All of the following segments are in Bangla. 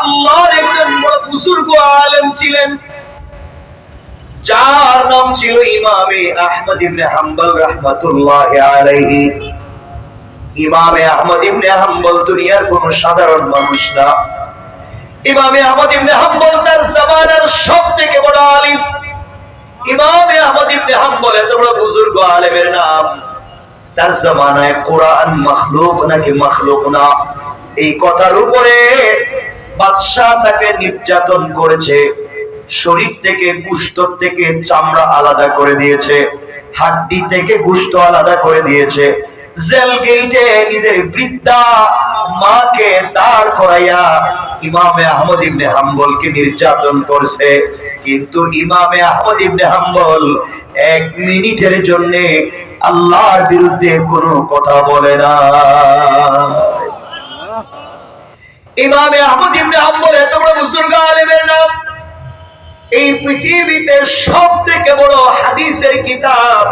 আল্লাহর একজন বড় বুজুর্গ আলেম ছিলেন। যার নাম ছিল ইমামে আহমদ ইবনে হাম্বল আলাইহি। ইমামে আহমদ ইবনে হাম্বল দুনিয়ার কোন সাধারণ মানুষ না। ইমামে আহমদ ইবনে হাম্বল তার জামানার সব থেকে বড় আলিম। ইমামে আহমদ ইবনে হাম্বল এত বড় বুজুর্গ আলেমের নাম। তার জামানায় কোরআন মখলুক নাকি মখলুক না? এই কথার উপরে বাদশাহ তাকে নির্যাতন করেছে, শরীর থেকে গুস্ত থেকে চামড়া আলাদা করে দিয়েছে, হাড্ডি থেকে গুস্ত আলাদা করে দিয়েছে। নির্যাতন করছে। কিন্তু ইমামে আহমদ ইবনে হাম্বল এক মিনিটের জন্য আল্লাহর বিরুদ্ধে কোনো কথা বলে না। ইমামে আহমদ ইবনে হাম্বল এত বড় বুজুর্গ আলেমের নাম। এই পৃথিবীতে সব থেকে বড় হাদিসের কিতাব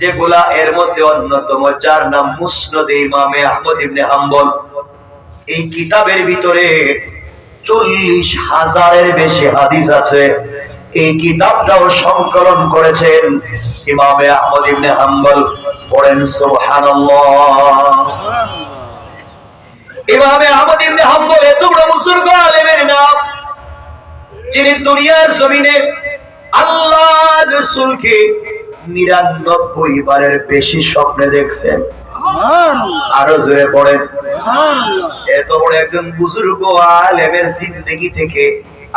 যেগুলা এর মধ্যে অন্যতম, যার নাম মুসনদ ইমামে আহমদ ইবনে হাম্বল। এই কিতাবের ভিতরে চল্লিশ হাজারের বেশি হাদিস আছে। এই কিতাবটাও সংকলন করেছেন ইমামে আহমদ ইবনে হাম্বল। পড়েন সুবহানাল্লাহ। আহমদ ইবনে হাম্বল বড় বুজুর্গ আলেমের নাম। যিনি দুনিয়ার জমিনে আল্লাহ রসুলকে নিরানব্বই বারের বেশি স্বপ্নে দেখছেন। আরও জোরে পড়েন। এত বড় একজন বুজুর্গ আলেমের জিন্দগি থেকে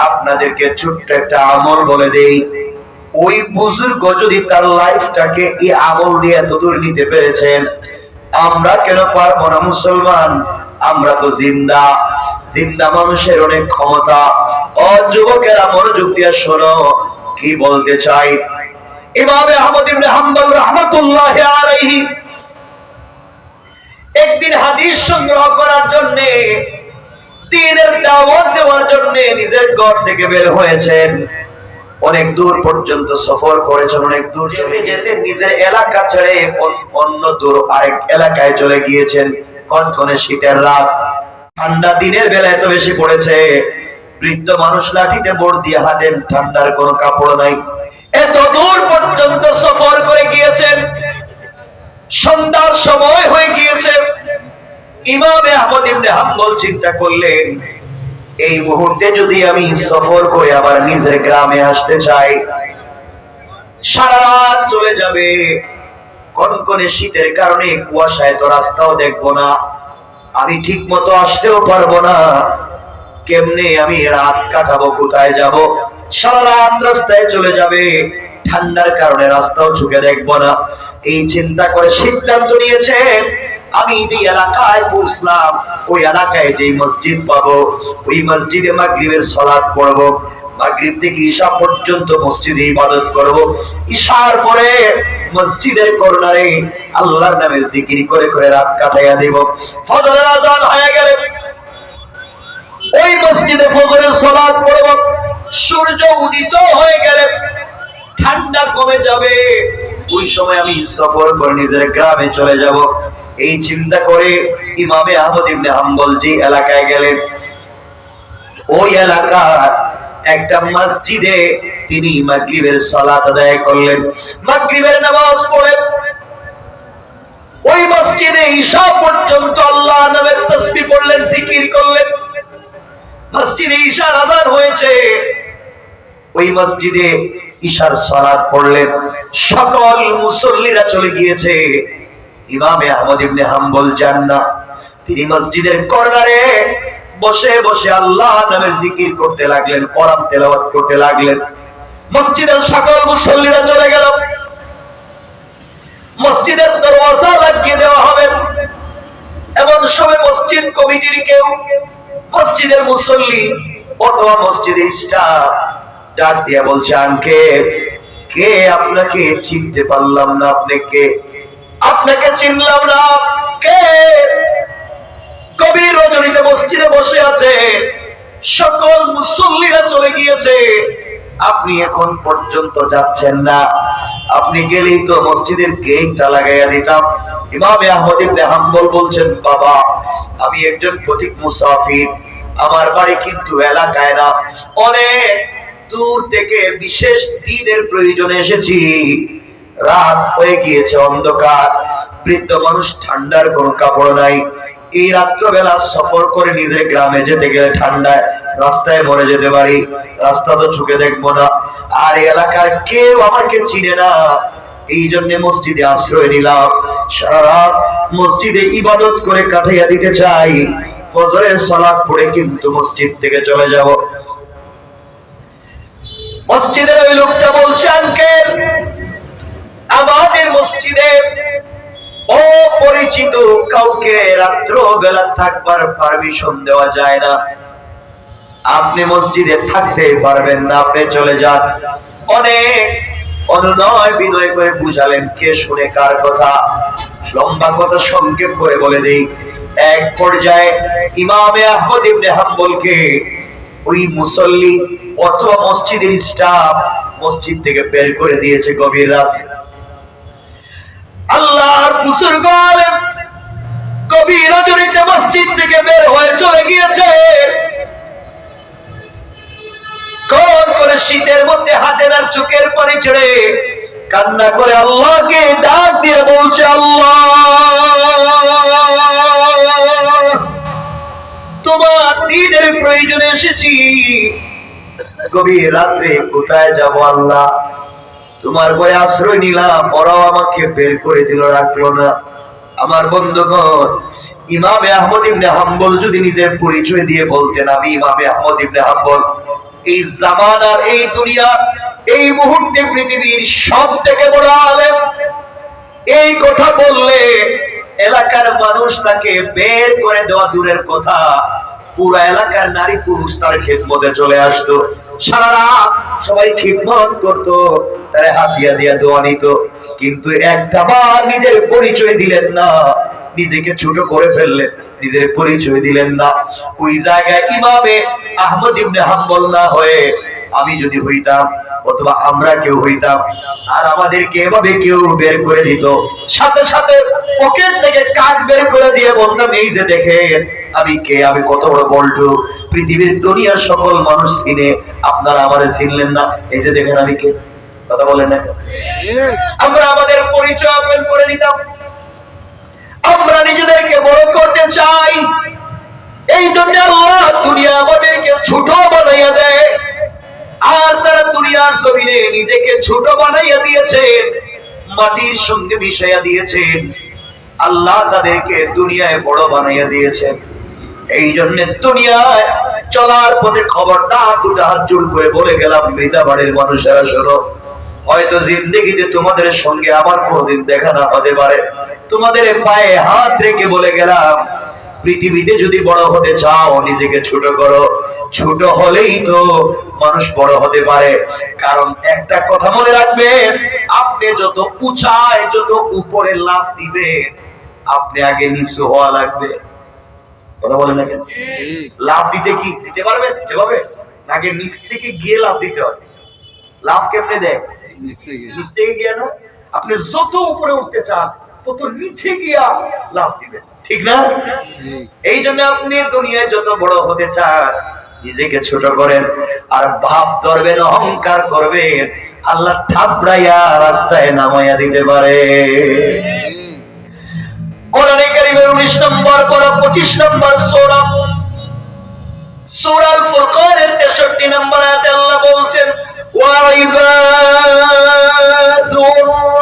আপনাদেরকে ছোট্ট একটা আমল বলে দেই। ওই বুজুর্গ যদি তার লাইফটাকে এই আমল দিয়ে এতদূর নিতে পেরেছেন আমরা কেন পারব না মুসলমান? আমরা তো জিন্দা। জিন্দা মানুষের অনেক ক্ষমতা। ও যুবকেরা মনোযোগ দিয়ে শোনো, কি বলতে চাই? ইমামে আহমদ ইবনে হাম্বল রাহমাতুল্লাহ আলাইহি একদিন হাদিস সংগ্রহ করার জন্য, দিনের দাওয়াত দেওয়ার জন্য নিজের ঘর থেকে বের হয়েছেন। অনেক দূর পর্যন্ত সফর করেছেন, অনেক দূর চলে যেতে নিজের এলাকা ছেড়ে অন্য দূর আরেক এলাকায় চলে গিয়েছেন। কনকনে শীতের রাত। ঠান্ডা দিনের বেলা এত বেশি পড়েছে। বৃদ্ধ মানুষ লাঠিতে বোর্ড দিয়ে হাঁটেন, ঠান্ডার কোনো কাপড় নাই। এত দূর পর্যন্ত সফর করে গিয়েছেন। সন্ধ্যার সময় হয়ে গিয়েছে। ইমামে আহমদ ইবনে হাম্বল চিন্তা করলেন, এই মুহূর্তে যদি আমি সফর করে আবার নিজের গ্রামে আসতে চাই, সারা রাত চলে যাবে। কনকনে শীতের কারণে কুয়াশায় তো রাস্তাও দেখব না। আমি ঠিক মতো আসতেও পারব না। কেমনে আমি রাত কাটাবো, কোথায় যাব? সারা রাত রাস্তায় চলে যাবে। ঠান্ডার কারণে রাস্তাও চোখে দেখব না। এই চিন্তা করে সিদ্ধান্ত নিয়েছে, আমি যে এলাকায় পৌঁছলাম, ওই এলাকায় যে মসজিদ পাবো, ওই মসজিদে মাগরিবের সলাৎ পড়ব। মাগরিব থেকে ঈশা পর্যন্ত মসজিদে ইবাদত করব। ঈশার পরে মসজিদের কর্নারে আল্লাহর নামে জিকির করে করে রাত কাটাইয়া দেব। ফজরের আজান হয়ে গেলে ওই মসজিদে ফজরের সালাত পড়ব। সূর্য উদিত হয়ে গেলে ঠান্ডা কমে যাবে। ওই সময় আমি সফর করে নিজের গ্রামে চলে যাব। এই চিন্তা করে ইমামে আহমদ ইবনে হাম্বল যে এলাকায় গেলেন, ওই এলাকার একটা মসজিদে তিনি মাগরিবের সালাত আদায় করলেন। মাগরিবের নামাজ পড়ে। ওই মসজিদে ঈশা পর্যন্ত আল্লাহ নামের তসবিহ পড়লেন, জিকির করলেন। মসজিদে ঈশার আজান হয়েছে। ওই মসজিদে ঈশার সালাত পড়লেন। সকল মুসল্লিরা চলে গিয়েছে। ইমামে আহমদ ইবনে হাম্বল যান না তিনি মসজিদের কর্নারে বসে বসে আল্লাহ নামের জিকির করতে লাগলেন, কোরআন তেলাওয়াত করতে লাগলেন। মসজিদের সকল মুসল্লিরা চলে গেল। মসজিদের দরওয়াজা লাগিয়ে দেওয়া হবে। এমন সময় মসজিদ কমিটির কেউ, মসজিদের মুসল্লি, অথবা মসজিদের স্টাফ, ডাক দিয়ে বলছে, আনকে, কে আপনাকে চিনতে পারলাম না আপনি কে আপনাকে চিনলাম না। কে? কবির রজনীতে মসজিদে বসে আছে। সকল মুসল্লিরা চলে গিয়েছে। আপনি এখন পর্যন্ত যাচ্ছেন না। আপনি গেলেই তো মসজিদের গেটটা লাগাইয়া দিতাম। ইমামে আহমদ ইবনে হাম্বল বলছেন, বাবা, আমি একজন পথিক মুসাফির। আমার বাড়ি কিন্তু এলাকায় না। অনেক দূর থেকে বিশেষ দিনের প্রয়োজনে এসেছি। রাত হয়ে গিয়েছে অন্ধকার। বৃদ্ধ মানুষ ঠান্ডার কোনো কাপড় নাই। এই রাত্রবেলা সফর করে নিজের গ্রামে যেতে গেলে ঠান্ডায় রাস্তায় মরে যেতে পারি। রাস্তা তো ঝুঁকে দেখব না। আর এলাকার কেউ আমাকে চিনে না। এই জন্য মসজিদে আশ্রয় নিলাম। সারা মসজিদে ইবাদত করে কাটাইয়া দিতে চাই। ফজরের সালাদ পড়ে কিন্তু মসজিদ থেকে চলে যাব। মসজিদের ওই লোকটা বলছে, আঙ্কেল, আমাদের মসজিদে অপরিচিত কাউকে রাত্র বেলা থাকবার পারমিশন দেওয়া যায় না। আপনি মসজিদে থাকতে পারবেন না, আপনি চলে যান। অনেক অনুনয় বিনয় করে বুঝালেন, কে শুনে কার কথা? লম্বা কথা সংক্ষেপ করে বলে দেই। এক পর্যায়ে ইমামে আহমদ ইবনে হাম্বলকে ওই মুসল্লি অথবা মসজিদের স্টাফ মসজিদ থেকে বের করে দিয়েছে গভীর রাতে। আল্লাহর বুজুর্গ আলেম কবি রজনীতে মসজিদ থেকে বের হয়ে চলে গিয়েছে। কোন করে শীতের মধ্যে হাতের আর চোখের পানি ছেড়ে কান্না করে আল্লাহকে ডাক দিয়ে বলছে, আল্লাহ, তোমার দিনের প্রয়োজনে এসেছি। গভীর রাত্রে কোথায় যাব আল্লাহ? তোমার বই আশ্রয় নিলাম, ওরাও আমাকে বের করে দিল, রাখল না। আমার বন্ধুগণ, ইমামে আহমদ ইবনে হাম্বল যদি নিজের পরিচয় দিয়ে বলতেন, আমি ইমামে আহমদ ইবনে হাম্বল। এই জামানার, এই দুনিয়া, এই মুহূর্তে পৃথিবীর সব থেকে বড় আলেম। এই কথা বললে এলাকার মানুষ তাকে বের করে দেওয়া দূরের কথা। পুরো এলাকার নারী পুরুষ তার খেদমতে চলে আসতো। সারা রাত সবাই খিদমত করতো, তারা হাত দিয়া দিয়া নিত। কিন্তু একটা বার নিজের পরিচয় দিলেন না, নিজেকে ছোট করে ফেললেন, নিজের পরিচয় দিলেন না। ওই জায়গায় ইমামে আহমদ ইবনে হাম্বল না হয়ে আমি যদি হইতাম, অথবা আমরা কেউ হইতাম, আর আমাদেরকে এভাবে কেউ বের করে দিত। সাথে সাথে পকেট থেকে কাঠ বের করে দিয়ে বলতাম, এই যে দেখে আমি কে আমি কত বড় বল্টু। পৃথিবীর দুনিয়ার সকল মানুষ চিনে আপনারা আমারে চিনলেন না। এই যে দেখেন আমি কে। কথা বলেন না আমরা আমাদের পরিচয় ওপেন করে দিতাম। আমরা নিজেদেরকে বড় করতে চাই। এই জন্য আল্লাহ দুনিয়া আমাদেরকে ছোট বানাইয়া দেয়। আর তারা দুনিয়ার জমিনে নিজেকে ছোট বানাইয়া দিয়েছেন মাটির সঙ্গে মিশাইয়া দিয়েছেন আল্লাহ তাদেরকে দুনিয়ায় বড় বানাইয়া দিয়েছেন এই জন্য দুনিয়ায় চলার পথে খবরদার দুটা হাত জোর করে বলে গেলাম, মৃদা বাড়ির মানুষেরা, শোনো, হয়তো জিন্দগিতে তোমাদের সঙ্গে আমার কোনোদিন দেখা না হতে পারে। তোমাদের পায়ে হাত রেখে বলে গেলাম, পৃথিবীতে যদি বড় হতে চাও, নিজেকে ছোট করো। ছোট হলেই তো মানুষ বড় হতে পারে। কারণ একটা কথা মনে রাখবেন, আপনি যত উঁচায়, যত উপরে লাভ দিবেন, আপনি আগে নিচু হওয়া লাগবে। কথা বলেন না কেন? লাভ দিতে কি? দিতে পারবেন এভাবে আগে নিচ থেকে গিয়ে লাভ দিতে হয় লাভ কেমনে দেয়? নিচ থেকে। গিয়ে না? আপনি যত উপরে উঠতে চান তত নিচে গিয়া লাভ দিবেন। ঠিক না? এই জন্য আপনি দুনিয়ায় যত বড় হতে চান নিজেকে ছোট করেন আর ভাব ধরবেন অহংকার করবেন। আল্লাহ থাপড়াইয়া রাস্তায় নামাইয়া দিতে পারে। কোরআনে কারিমের 19 নম্বর পড়া 25 নম্বর সূরা। সূরা আল ফুরকানের 63 নম্বর আয়াতে আল্লাহ বলছেন, ওয়া ইবাদুর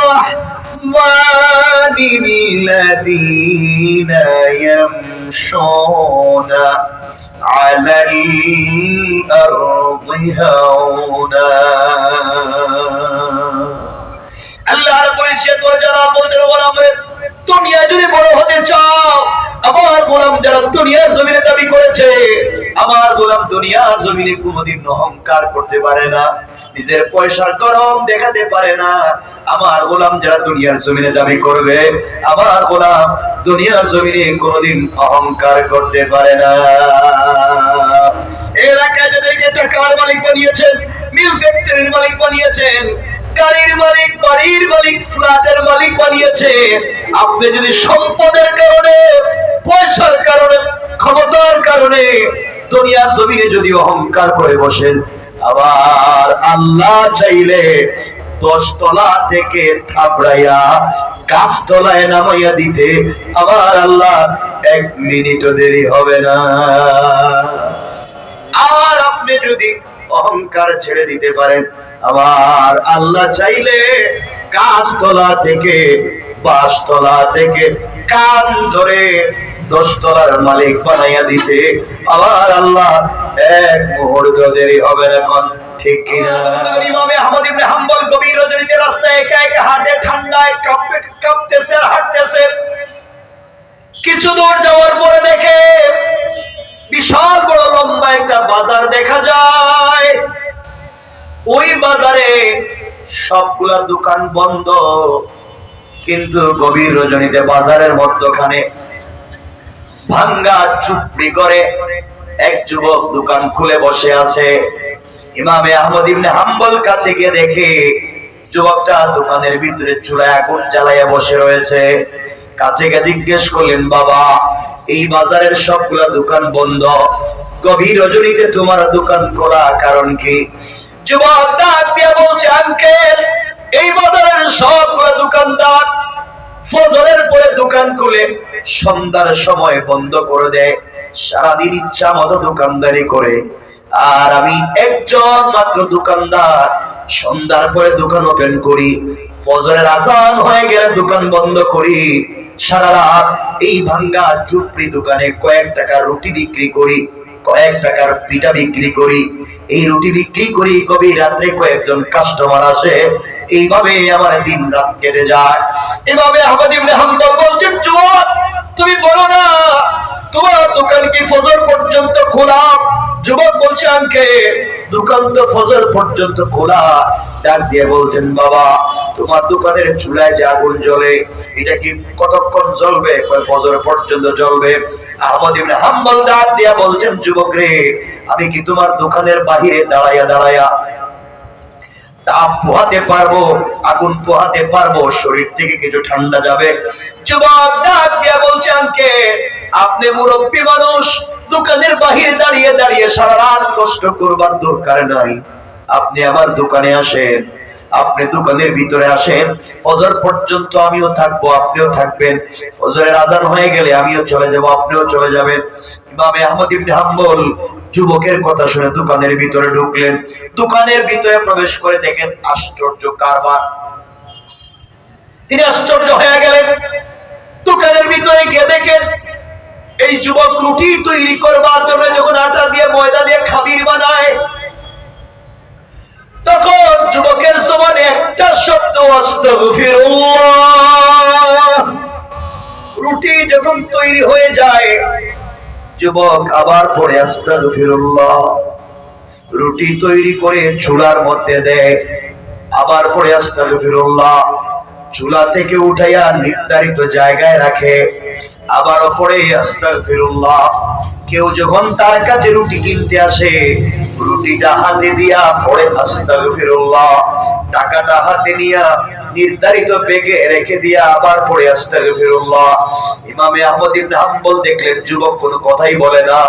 রাহমানিল্লাযীনা ইয়ামশুনা আলাল আরদি হাওনা আল্লাহর পরিচয় করে যারা বলছেন গোলামের দুনিয়া যদি বড় হতে চাও, আমার গোলাম যারা দুনিয়ার জমিনে দাবি করেছে, আমার গোলাম দুনিয়ার জমিনে কোনোদিন অহংকার করতে পারে না, নিজের পয়সার গরম দেখাতে পারে না। আমার গোলাম যারা দুনিয়ার জমিনে দাবি করবে, আমার গোলাম দুনিয়ার জমিনে কোনোদিন অহংকার করতে পারে না। এলাকায় যাদেরকে টাকার মালিক বানিয়েছেন, মিল ফ্যাক্টরির মালিক বানিয়েছেন গাড়ির মালিক, বাড়ির মালিক, ফ্ল্যাটের মালিক বানিয়েছে। আপনি যদি সম্পদের কারণে, পয়সার কারণে, ক্ষমতার কারণে দুনিয়ার জমিনে যদি অহংকার করে বসেন, আবার আল্লাহ চাইলে দশ তলা থেকে থাপড়াইয়া গাছ তলায় নামাইয়া দিতে, আবার আল্লাহ এক মিনিটও দেরি হবে না। আর আপনি যদি অহংকার ছেড়ে দিতে পারেন আবার আল্লাহ চাইলে গাছতলা থেকে বাসতলা থেকে কান ধরে দশতলার মালিক বানাইয়া দিতে। আবার আল্লাহ এক মুহূর্ত দেরি হবে এখন কিছু দূর যাওয়ার পরে দেখে, বিশাল বড় লম্বা একটা বাজার দেখা যায়। ওই বাজারে সবগুলা দোকান বন্ধ। কিন্তু গভীর রজনীতে বাজারের মধ্যখানে ভাঙ্গা চুপড়ি করে এক যুবক দোকান খুলে বসে আছে। ইমামে আহমদ ইবনে হাম্বল কাছে গিয়ে দেখে যুবকটা দোকানের ভিতরে চূড়ায় আগুন জ্বালাইয়া বসে রয়েছে। কাছে গিয়ে জিজ্ঞেস করলেন, বাবা, এই বাজারের সবগুলা দোকান বন্ধ। গভীর রজনীতে তোমার দোকান খোলা কারণ কি? যুবক ডাক দিয়া বলছে, আঙ্কেল, এই বাজারের সবগুলা দোকানদার ফজরের পরে দোকান খুলে সন্ধ্যার সময় বন্ধ করে দেয়। সারাদিন ইচ্ছা মতো দোকানদারি করে। আর আমি একজন মাত্র দোকানদার। সন্ধ্যার পরে দোকান ওপেন করি, ফজরের আজান হয়ে গেলে দোকান বন্ধ করি। সারা রাত এই ভাঙ্গা ঝুপড়ি দোকানে কয়েক টাকা রুটি বিক্রি করি, কয়েক টাকার পিঠা বিক্রি করি। এই রুটি বিক্রি করি কবি রাত্রে কয়েকজন কাস্টমার আসে, এইভাবে আমার দিন রাত কেটে যায়। এভাবে আহমদ ইবনে হাম্বল বলছেন, যুবক, তুমি বলো না, তোমার দোকান কি ফজর পর্যন্ত খোলা? যুবক বলছে, আঙ্কে, দোকান তো ফজর পর্যন্ত খোলা। ডাক দিয়ে বলছেন, বাবা, তোমার দোকানের চুলায় যে আগুন জ্বলে, এটা কি কতক্ষণ জ্বলবে? কয়, ফজর পর্যন্ত জ্বলবে? আহমদ ইবনে হাম্বল ডাক দিয়া বলছেন, যুবক রে আমি কি তোমার দোকানের বাহিরে দাঁড়াইয়া দাঁড়াইয়া তাপ পোহাতে পারব, আগুন পোহাতে পারব, শরীর থেকে কিছু ঠান্ডা যাবে? যুবক ডাক দিয়া আপনি মুরব্বী মানুষ, দোকানের বাহিরে দাঁড়িয়ে দাঁড়িয়ে সারা রাত কষ্ট করবার দরকার নাই। আপনি আমার দোকানে আসেন। আপনি দোকানের ভিতরে আসেন, ফজর পর্যন্ত আমিও থাকব, আপনিও থাকবেন। ফজরের আজান হয়ে গেলে আমিও চলে যাব, আপনিও চলে যাবেন। ইমামে আহমদ ইবনে হাম্বল যুবকের কথা শুনে দোকানের ভিতরে ঢুকলেন। দোকানের ভিতরে প্রবেশ করে দেখেন আশ্চর্য কারবার। তিনি আশ্চর্য হয়ে গেলেন। দোকানের ভিতরে গিয়ে দেখেন, এই যুবক রুটি তৈরি করবার জন্য যখন আটা দিয়ে ময়দা দিয়ে খাবির বানায় তখন যুবকের সমান একটা শব্দ আস্তাগফিরুল্লাহ রুটি যখন তৈরি হয়ে যায়, যুবক আবার পরে আস্তাগফিরুল্লাহ রুটি তৈরি করে চুলার মধ্যে দেয়, আবার পরে আস্তাগফিরুল্লাহ চুলা থেকে উঠাইয়া নির্ধারিত জায়গায় রাখে। আবার পরে আস্তাগফিরুল্লাহ, কেউ যখন তার কাছে রুটি কিনতে আসে, রুটিটা হাতে দিয়া পরে আস্তাগফিরুল্লাহ, টাকাটা হাতে নিয়া নির্ধারিত বেগে রেখে দিয়া আবার পরে আস্তাগফিরুল্লাহ। ইমামে আহমদ ইবনে দেখলেন, যুবক কোনো কথাই বলে না,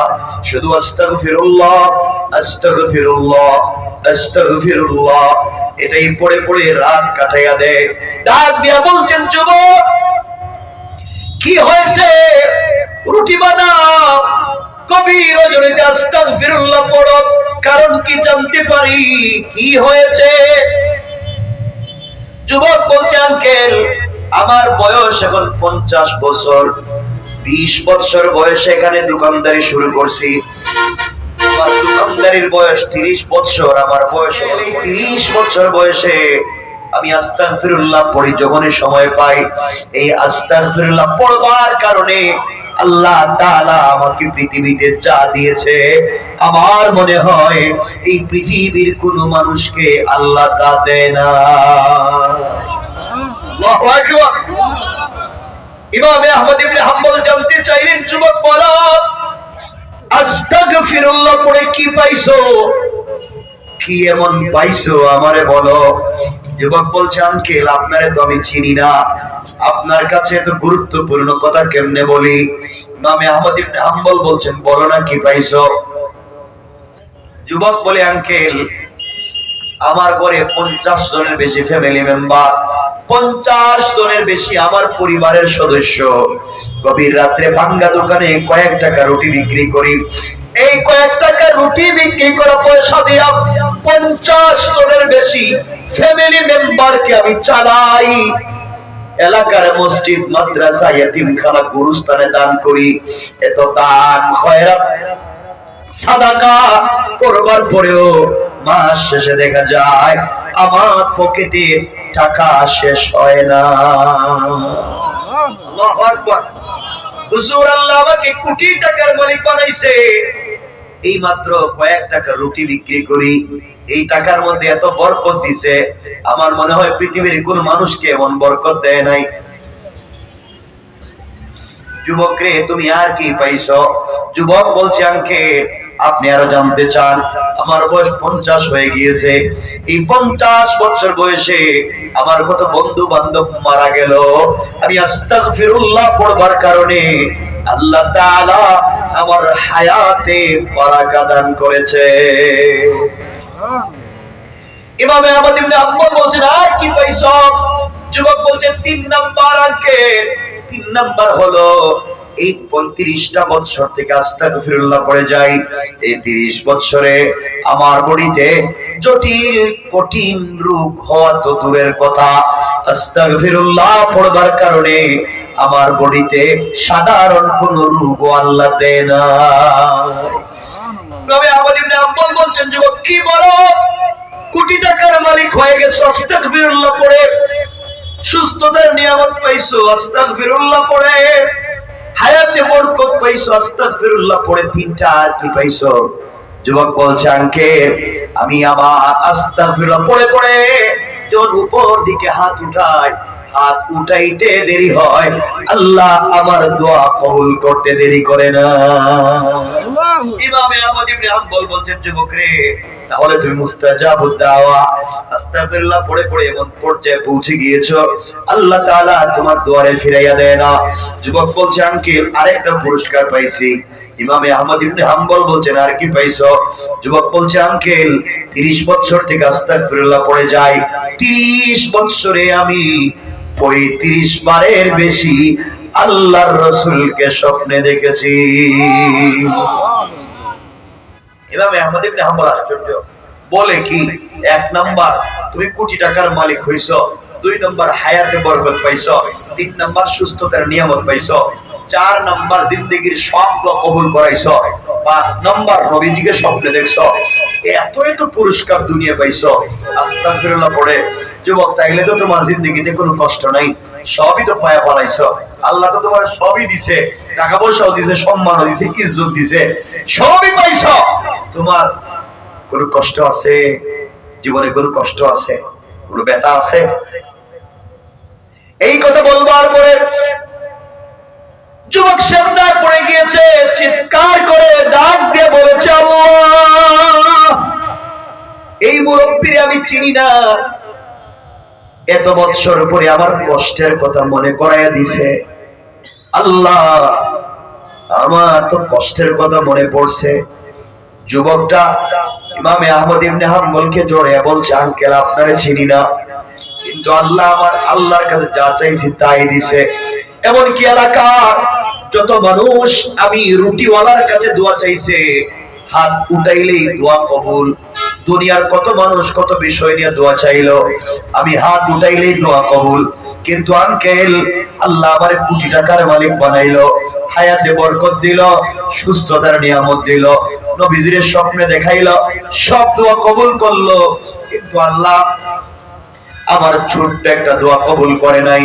শুধু আস্তাগফিরুল্লাহ আস্তাগফিরুল্লাহ আস্তাগফিরুল্লাহ, এটাই পড়ে পড়ে রাত কাটাইয়া দেয়। ডাক দিয়া বলছেন, যুবক কি হয়েছে? রুটি বানাও। কবি রজনীতে আস্তাগফিরুল্লাহ পড়ো। কারণ কি জানতে পারি? কি হয়েছে? যুবক বলছে, আঙ্কেল, আমার বয়স এখন পঞ্চাশ বছর। বিশ বছর বয়সে এখানে দোকানদারি শুরু করছি। আমার দোকানদারির বয়স তিরিশ বছর, আমার বয়স তিরিশ বছর বয়সে। আমি আস্তাগফিরুল্লাহ পড়ি, যখনই সময় পাই, এই আস্তাগফিরুল্লাহ পড়বার কারণে আল্লাহ আমাকে পৃথিবীতে যা দিয়েছে, আমার মনে হয় এই পৃথিবীর কোনো মানুষকে আল্লাহ তা দেয় না। আহমদ ইবনে হাম্বল জানতে চাইলেন, যুবক বলো, আস্তাগফিরুল্লাহ পড়ে কি পাইছো? কি এমন পাইছো আমারে বলো? যুবক বলছে, আঙ্কেল, আপনারে তো আমি চিনি না। আপনার কাছে এত গুরুত্বপূর্ণ কথা কেমনে বলি? নামে আহমদ ইবনে হাম্বল বলছেন, বলো না কি পাইছো? যুবক বলে, আঙ্কেল, আমার ঘরে পঞ্চাশ জনের বেশি ফ্যামিলি মেম্বার পঞ্চাশ জনের বেশি আমার পরিবারের সদস্য। গভীর রাত্রে ভাঙ্গা দোকানে কয়েক টাকা রুটি বিক্রি করি। এই কয়েক টাকা রুটি বিক্রি করা পয়সা দিয়া পঞ্চাশ জনের বেশি ফ্যামিলি মেম্বারকে আমি চালাই। এলাকার মসজিদ মাদ্রাসা এতিমখানা গুরুস্থানে দান করি। এত দান খয়রাত সাদাকা করবার পরেও মাস শেষে দেখা যায় আমার পকেটে টাকা শেষ হয় না। আল্লাহু আকবার। হুজুর আল্লাহ আমাকে কোটি টাকার মালিক বানাইছে। এই মাত্র কয়েক টাকা রুটি বিক্রি করি, এই টাকার মধ্যে এত বরকত দিছে, আমার মনে হয় পৃথিবীর কোন মানুষকে এমন বরকত দেয় নাই। যুবক রে তুমি আর কি পাইছ? যুবক বলছে, আঙ্কে, আপনি আরও জানতে চান, আমার বয়স পঞ্চাশ হয়ে গিয়েছে। এই পঞ্চাশ বছর বয়সে আমার কত বন্ধু বান্ধব মারা গেল। আমি আস্তাগফিরুল্লাহ পড়বার কারণে আল্লাহ আমার হায়াতে বারাকা দান করেছে। ইমামে আহমদ ইবনে বলছেন, আর কি পাইছ যুবক বলছেন তিন নাম্বার আঙ্কে তিন নাম্বার হলো, এই পঁয়ত্রিশটা বছর থেকে আস্তাগফিরুল্লাহ পড়ে যাই। এই তিরিশ বছরে আমার বডিতে জটিল, কঠিন রোগ হওয়া তো দূরের কথা। আস্তাগফিরুল্লাহ পড়বার কারণে আমার বডিতে সাধারণ কোন রোগ আল্লাহ দেয় না। তবে আমাদের ইবনে বলছেন যুবক কি বলো? কোটি টাকার মালিক হয়ে গেছো আস্তাগফিরুল্লাহ পড়ে। সুস্থতার নিয়ামত পাইছো আস্তাগফিরুল্লাহ পড়ে। হায়াতে বরকত পাইছো আস্তাগফিরুল্লাহ পড়ে। তিনটা আর কি পাইছো। যুবক বলছে আঙ্কে আমি আমার আস্তাগফিরুল্লাহ পড়ে পড়ে। যখন উপর দিকে হাত উঠাই হাত উঠাইতে দেরি হয়। আল্লাহ আমার দোয়া কবুল করতে দেরি করে না। ইমামে আহমদ ইবনে হাম্বল বলছেন যুবক রে তাহলে তুমি মুস্তাজাবুদ দাওয়া আস্তাগফিরুল্লাহ পড়ে পড়ে এমন পর্যায়ে পৌঁছে গিয়েছো। আল্লাহ তাআলা তোমার দুয়ারে ফিরাইয়া দেয় না। যুবক বলছে আঙ্কেল আরেকটা পুরস্কার পাইছি। ইমামে আহমদ ইবনে হাম্বল বলছেন আর কি পাইছো? যুবক বলছে আঙ্কেল 30 বছর থেকে আস্তাগফিরুল্লাহ পড়ে যায় 30 বছরে আমি পঁয়ত্রিশ বারের বেশি আল্লাহর রসুলকে স্বপ্নে দেখেছি। আহমদ ইবনে হাম্বল আশ্চর্য। বলে কি, এক নাম্বার, তুমি কোটি টাকার মালিক হইছ, দুই নাম্বার, হায়াতে বরকত পাইছ, তিন নাম্বার, সুস্থতার নিয়ামত পাইছ, চার নাম্বার, জিন্দগির স্বপ্ন কবুল করাইছ, পাঁচ নাম্বার, নবীজিকে স্বপ্নে দেখছ, এত এত পুরস্কার দুনিয়া পাইছ। আস্তাগফিরুল্লাহ পড়ে যুবক, তাইলে তো তোমার জিন্দগিতে কোনো কষ্ট নাই। সবই তো পায়া পালাইছ আল্লাহ তো তোমার সবই দিছে টাকা পয়সাও দিছে, সম্মানও দিছে, ইজ্জত দিছে। সবই পাইছ। তোমার কোনো কষ্ট আছে? জীবনে কোনো কষ্ট আছে? কোনো ব্যথা আছে? এই কথা বলবার পরে যুবক সেমদার পড়ে গিয়েছে, চিৎকার করে ডাক দিয়ে বলেছে এই মুরব্বীরে আমি চিনি না। এত বৎসর পরে আমার কষ্টের কথা মনে করাইয়া দিছে। আল্লাহ, আমার তো কষ্টের কথা মনে পড়ছে। যুবকটা ইমামে আহমদ ইবনে হাম্বলকে জড়িয়ে বলছে, আঙ্কেল, আপনারে চিনি না। কিন্তু আল্লাহ আমার আল্লাহর কাছে যা চাইছি তাই দিছে। এমন কি এলাকার যত মানুষ, আমি রুটিওয়ালার কাছে দোয়া চাইছে, হাত উঠাইলেই দোয়া কবুল। দুনিয়ার কত মানুষ কত বিষয় নিয়ে দোয়া চাইলো। আমি হাত উঠাইলেই দোয়া কবুল। কিন্তু আঙ্কেল আল্লাহ আমার কোটি টাকার মালিক বানাইলো, হায়াতে বরকত দিল, সুস্থতার নিয়ামত দিল। নবীজির স্বপ্নে দেখাইলো, সব দোয়া কবুল করল। কিন্তু আল্লাহ আমার ছোট্ট একটা দোয়া কবুল করে নাই।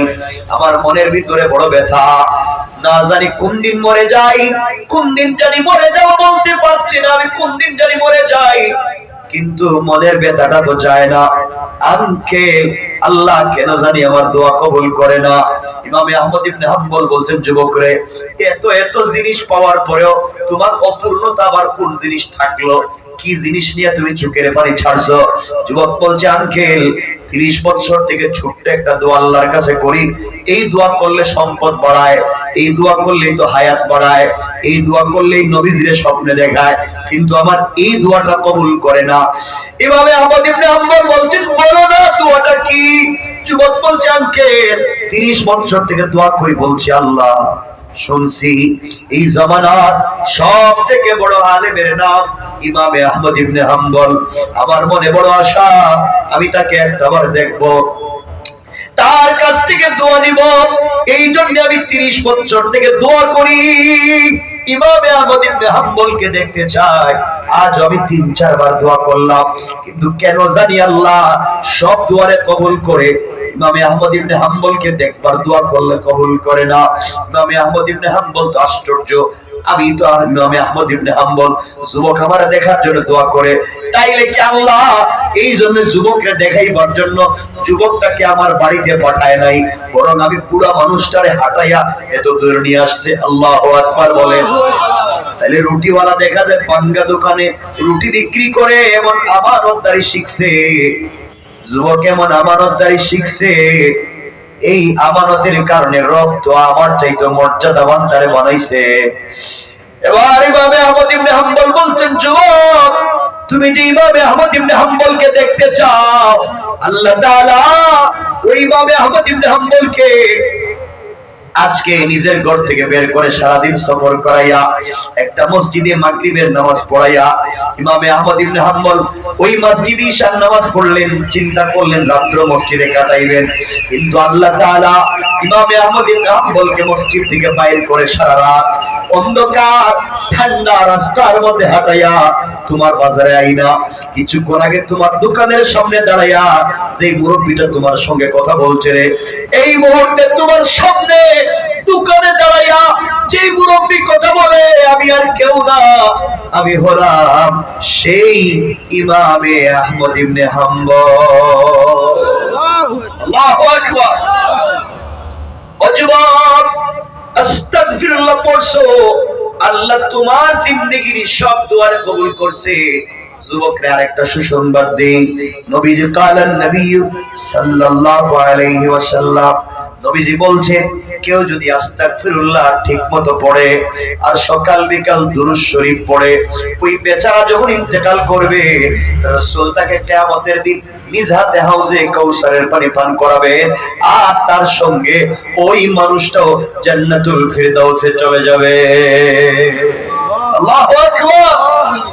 আমার মনের ভিতরে বড় ব্যথা। না জানি কোন দিন মরে যাই, কোন দিন জানি মরে যাও বলতে পারছি না আমি, কোন দিন জানি মরে যাই। কিন্তু মনের ব্যথাটা তো যায় না। আনকে আল্লাহ কেন জানি আমার দোয়া কবুল করে না। ইমামে আহমদ ইবনে হাম্বল বলছেন, যুবকরে, এত এত জিনিস পাওয়ার পরেও তোমার অপূর্ণতা আবার কোন জিনিস থাকল? কি জিনিস নিয়ে তুমি চোখের পানি ছাড়ছো? যুবক বলছে, আঙ্কেল তিরিশ বছর থেকে ছোট্ট একটা দোয়া আল্লাহর কাছে করি। এই দোয়া করলে সম্পদ বাড়ায়, এই দোয়া করলেই তো হায়াত বাড়ায়, এই দোয়া করলেই নবীজিরে স্বপ্নে দেখায়। কিন্তু আমার এই দোয়াটা কবুল করে না। এভাবে আমাদের ইবনে হাম্বল বলছেন, বলো না, দোয়াটা কি? যুবক বলছে, আঙ্কেল, তিরিশ বছর থেকে দোয়া করি বলছি আল্লাহ। শুনছি এই জামানার সব থেকে বড় আলেমের নাম ইমামে আহমদ ইবনে হাম্বল। আমার মনে বড় আশা, আমি তাকে একটাবার দেখব। তার কাছ থেকে দোয়া নিব। এই জন্য আমি তিরিশ বছর থেকে দোয়া করি। ইমামে আহমদ ইবনে হাম্বলকে দেখতে চাই। আজ আমি তিন, চারবার দোয়া করলাম। কিন্তু কেন জানি আল্লাহ, সব দুয়ারে কবুল করে ইমামে আহমদ ইবনে হাম্বলকে দেখবার দোয়া করলে কবুল করে না। ইমামে আহমদ ইবনে হাম্বল তো আশ্চর্য। আমি তো আর ইমামে আহমদ ইবনে হাম্বল যুবক আমার দেখার জন্য দোয়া করে। তাইলে কি আল্লাহ এই জন্য যুবককে দেখাইবার জন্য যুবকটাকে আমার বাড়িতে পাঠায় নাই? বরং আমি পুরা মানুষটারে হাঁটাইয়া এত দূর নিয়ে আসছে। আল্লাহ আকবার বলেন তাহলে রুটিওয়ালা দেখা যায় পাঙ্গা দোকানে রুটি বিক্রি করে এমন আমানতদারি শিখছে। যুবক এমন আমানতদারি শিখছে। এই আমানতের কারণে রব তো আমার চাইতো মর্যাদাবান তারে বানাইছে। এবার এইভাবে আহমদ ইবনে হাম্বল বলছেন, যুবক, তুমি যেইভাবে আহমদ ইবনে হাম্বলকে দেখতে চাও, আল্লাহ তাআলা ওই ইমামে আহমদ ইবনে হাম্বলকে আজকে নিজের ঘর থেকে বের করে সারাদিন সফর করাইয়া, একটা মসজিদে মাগরিবের নামাজ পড়াইয়া, ইমামে আহমদ ইবনে হাম্বল ওই মসজিদে ঈশার নামাজ পড়লেন, চিন্তা করলেন রাত্র মসজিদে কাটাইবেন। কিন্তু আল্লাহ তাআলা ইমামে আহমদ ইবনে হাম্বলকে মসজিদ থেকে বাইর করে সারা রাত অন্ধকার, ঠান্ডা রাস্তার মধ্যে হাঁটাইয়া তোমার বাজারে আইনা, কিছুক্ষণ আগে তোমার দোকানের সামনে দাঁড়াইয়া যে মুরব্বীটা তোমার সঙ্গে কথা বলছে রে, এই মুহূর্তে তোমার সামনে দোকানে দাঁড়াইয়া যে মুরব্বী কথা বলে, আমি আর কেউ না, আমি হলাম সেই ইমামে আহমদ ইবনে হাম্বল। আল্লাহু আকবার। ও যুবক, আস্তাগফিরুল্লাহ পড়ছো। আল্লাহ তোমার জিন্দগির সব দুয়ারে কবুল করছে। যুবকরা আরেকটা সুসংবাদ কালান নবী নবীজি বলছেন কেউ যদি আস্তাগফিরুল্লাহ ঠিকমতো পড়ে, আর সকাল বিকাল দুরূদ শরীফ পড়ে, ওই বেচারা যখন ইন্তেকাল করবে, রাসূল তাকে কিয়ামতের দিন নিজ হাতে হাউজে কৌসারের পানি পান করাবে, আর তার সঙ্গে ওই মানুষটাও জান্নাতুল ফিরদাউসে চলে যাবে। আল্লাহু আকবার!